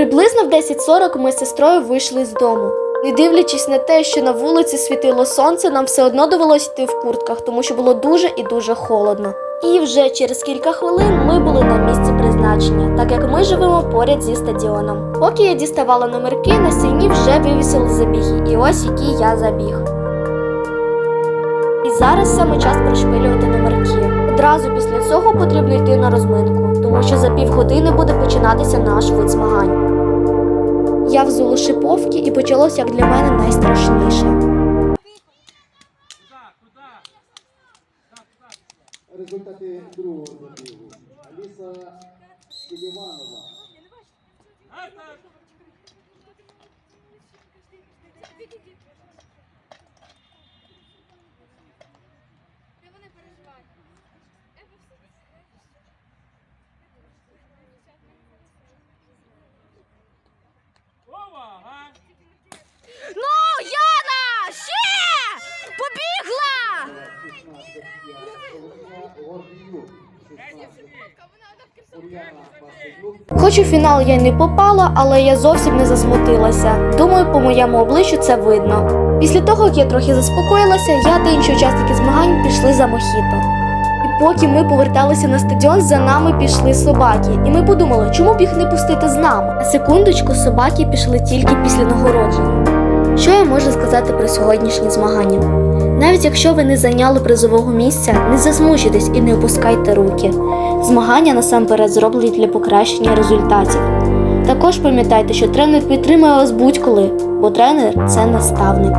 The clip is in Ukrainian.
Приблизно в 10.40 ми з сестрою вийшли з дому. Не дивлячись на те, що на вулиці світило сонце, нам все одно довелось йти в куртках, тому що було дуже і дуже холодно. І вже через кілька хвилин ми були на місці призначення, так як ми живемо поряд зі стадіоном. Поки я діставала номерки, на стіні вже вивісили забіги, і ось який я забіг. Зараз саме час пришпилювати номерки. Одразу після цього потрібно йти на розминку, тому що за півгодини буде починатися наш вид змагань. Я взула шиповки і почалось як для мене найстрашніше. Результати другого забігу. Аліса Селіванова. Де 16 Гордіюк. 16 Ульяна Василюк. Хоч у фінал я не попала, але я зовсім не засмутилася. Думаю, по моєму обличчю це видно. Після того, як я трохи заспокоїлася, я та інші учасники змагань пішли за мохіто. І поки ми поверталися на стадіон, за нами пішли собаки, і ми подумали, чому б їх не пустити з нами. На секундочку, собаки пішли тільки після нагородження. Що я можу сказати про сьогоднішні змагання? Навіть якщо ви не зайняли призового місця, не засмучуйтесь і не опускайте руки. Змагання насамперед зроблені для покращення результатів. Також пам'ятайте, що тренер підтримує вас будь-коли, бо тренер це наставник.